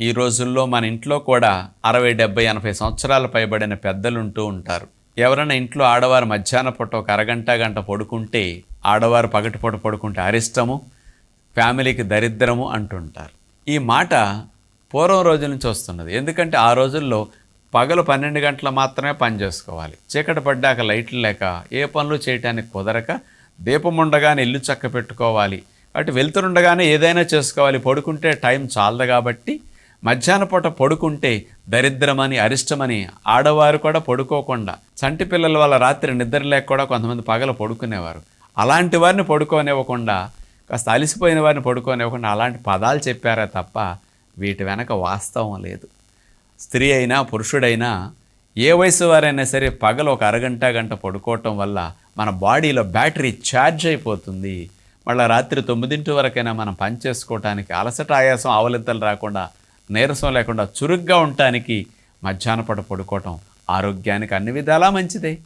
ఈ రోజుల్లో మన ఇంట్లో కూడా అరవై డెబ్బై ఎనభై సంవత్సరాల పైబడిన పెద్దలు ఉంటూ ఉంటారు. ఎవరైనా ఇంట్లో ఆడవారు మధ్యాహ్న పూట ఒక అరగంట గంట పడుకుంటే ఆడవారు పగటిపూట పడుకుంటే అరిష్టము ఫ్యామిలీకి దరిద్రము అంటుంటారు. ఈ మాట పూర్వం రోజుల నుంచి వస్తున్నది. ఎందుకంటే ఆ రోజుల్లో పగలు పన్నెండు గంటలు మాత్రమే పని చేసుకోవాలి. చీకటి పడ్డాక లైట్లు లేక ఏ పనులు చేయటానికి కుదరక దీపం ఉండగానే ఇల్లు చక్క పెట్టుకోవాలి అటు వెళ్తుండగానే ఏదైనా చేసుకోవాలి. పడుకుంటే టైం చాలదు కాబట్టి మధ్యాహ్న పూట పడుకుంటే దరిద్రమని అరిష్టమని ఆడవారు కూడా పడుకోకుండా చంటి పిల్లల వల్ల రాత్రి నిద్ర లేక కూడా కొంతమంది పగల పడుకునేవారు. అలాంటి వారిని పడుకోనివ్వకుండా కాస్త అలిసిపోయిన వారిని పడుకోనివ్వకుండా అలాంటి పదాలు చెప్పారే తప్ప వీటి వెనక వాస్తవం లేదు. స్త్రీ అయినా పురుషుడైనా ఏ వయసు వారైనా సరే పగలు ఒక అరగంట గంట పడుకోవటం వల్ల మన బాడీలో బ్యాటరీ ఛార్జ్ అయిపోతుంది. మళ్ళీ రాత్రి తొమ్మిదింటి వరకైనా మనం పని చేసుకోవటానికి అలసట ఆయాసం ఆవలింతలు రాకుండా నీరసం లేకుండా చురుగ్గా ఉండటానికి మధ్యాహ్నపూట పడుకోవటం ఆరోగ్యానికి అన్ని విధాలా మంచిదే.